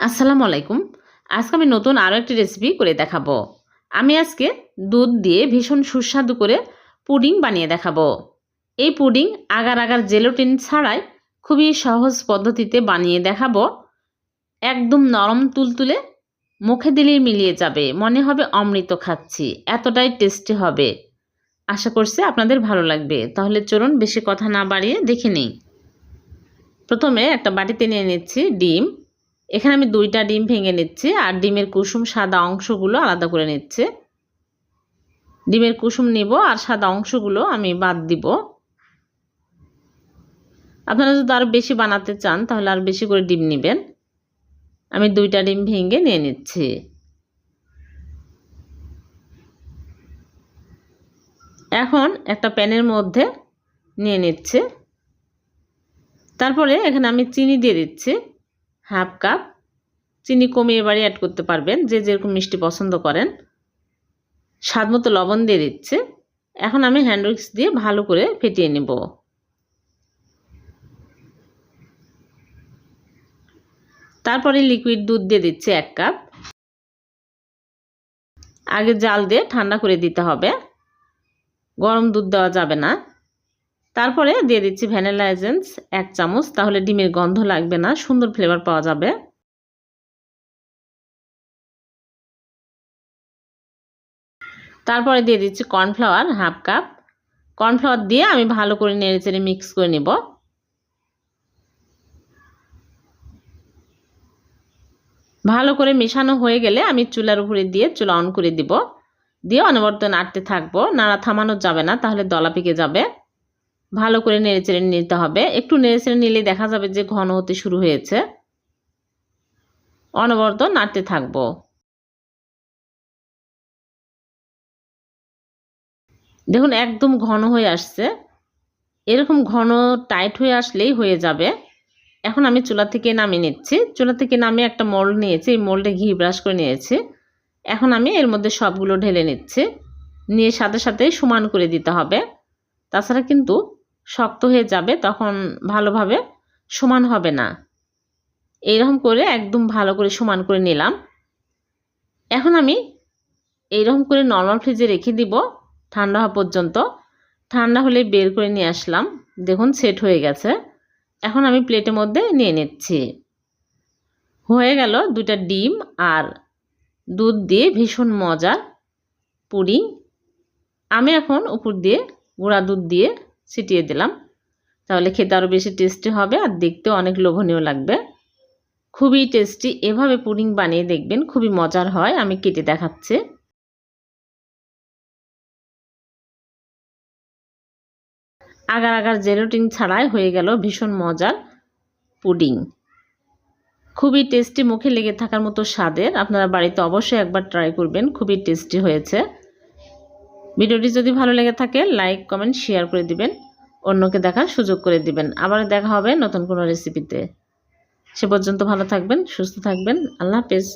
আসসালামু আলাইকুম। আজকে আমি নতুন আরও একটি রেসিপি করে দেখাবো। আমি আজকে দুধ দিয়ে ভীষণ সুস্বাদু করে পুডিং বানিয়ে দেখাবো। এই পুডিং আগার আগার জেলোটিন ছাড়াই খুবই সহজ পদ্ধতিতে বানিয়ে দেখাবো। একদম নরম তুলতুলে মুখে দিলেই মিলিয়ে যাবে, মনে হবে অমৃত খাচ্ছি, এতটাই টেস্টি হবে। আশা করছি আপনাদের ভালো লাগবে। তাহলে চলুন বেশি কথা না বাড়িয়ে দেখে নিই। প্রথমে একটা বাটিতে নিয়ে নিচ্ছি ডিম। এখানে আমি দুইটা ডিম ভেঙে নিচ্ছি আর ডিমের কুসুম সাদা অংশগুলো আলাদা করে নিচ্ছে। ডিমের কুসুম নিব আর সাদা অংশগুলো আমি বাদ দিব। আপনারা যদি আরও বেশি বানাতে চান তাহলে আর বেশি করে ডিম নেবেন। আমি দুইটা ডিম ভেঙে নিয়ে নিচ্ছি। এখন একটা প্যানের মধ্যে নিয়ে নিচ্ছে। তারপরে এখানে আমি চিনি দিয়ে দিচ্ছি। হাফ কাপ চিনি কমিয়ে বাড়ি অ্যাড করতে পারবেন, যে যেরকম মিষ্টি পছন্দ করেন। স্বাদ মতো লবণ দিয়ে দিচ্ছে। এখন আমি হ্যান্ড উইক্স দিয়ে ভালো করে ফেটিয়ে নেব। তারপরে লিকুইড দুধ দিয়ে দিচ্ছে এক কাপ আগে জাল দিয়ে ঠান্ডা করে দিতে হবে। গরম দুধ দেওয়া যাবে না। তারপরে দিয়ে দিচ্ছি ভ্যানিলা এজেন্স এক চামচ। তাহলে ডিমের গন্ধ লাগবে না, সুন্দর ফ্লেভার পাওয়া যাবে। তারপরে দিয়ে দিচ্ছি কর্নফ্লাওয়ার হাফ কাপ কর্নফ্লাওয়ার দিয়ে আমি ভালো করে নেড়ে চেড়ে মিক্স করে নেব। ভালো করে মেশানো হয়ে গেলে আমি চুলার উপরে দিয়ে চুলা অন করে দিব। দিয়ে অনবর্ত নাড়তে থাকব। নাড়া থামানো যাবে না, তাহলে দলা পেকে যাবে। ভালো করে নেড়ে চেড়ে নিতে হবে। একটু নেড়ে চেড়ে নিলে দেখা যাবে যে ঘন হতে শুরু হয়েছে। অনবরত নাড়তে থাকব। দেখুন, একদম ঘন হয়ে আসছে। এরকম ঘন টাইট হয়ে আসলেই হয়ে যাবে। এখন আমি চুলা থেকে নামিয়ে নিচ্ছি। চুলা থেকে নামিয়ে একটা মোল্ড নিয়েছি। এই মোল্ডে ঘি ব্রাশ করে নিয়েছি। এখন আমি এর মধ্যে সবগুলো ঢেলে নিচ্ছি। নিয়ে সাথে সাথে সমান করে দিতে হবে। তাছাড়া কিন্তু শক্ত হয়ে যাবে, তখন ভালোভাবে সমান হবে না। এইরকম করে একদম ভালো করে সমান করে নিলাম। এখন আমি এইরকম করে নর্মাল ফ্রিজে রেখে দিব ঠান্ডা হওয়া পর্যন্ত। ঠান্ডা হলে বের করে নিয়ে আসলাম। দেখুন সেট হয়ে গেছে। এখন আমি প্লেটের মধ্যে নিয়ে নিচ্ছি। হয়ে গেল দুটা ডিম আর দুধ দিয়ে ভীষণ মজার পুডিং। আমি এখন উপর দিয়ে গুঁড়া দুধ দিয়ে ছিটিয়ে দিলাম। তাহলে খেতে আরও বেশি টেস্টি হবে আর দেখতেও অনেক লোভনীয় লাগবে। খুবই টেস্টি এভাবে পুডিং বানিয়ে দেখবেন খুবই মজার হয়। আমি কেটে দেখাচ্ছি। আগার আগার জেলোটিন ছাড়াই হয়ে গেল ভীষণ মজার পুডিং। খুবই টেস্টি মুখে লেগে থাকার মতো স্বাদের। আপনারা বাড়িতে অবশ্যই একবার ট্রাই করবেন। খুবই টেস্টি হয়েছে। ভিডিওটি যদি ভালো লেগে থাকে লাইক কমেন্ট শেয়ার করে দিবেন। অন্যকে দেখার সুযোগ করে দিবেন। আবার দেখা হবে নতুন কোনো রেসিপিতে সে পর্যন্ত ভালো থাকবেন, সুস্থ থাকবেন। আল্লাহ হাফেজ।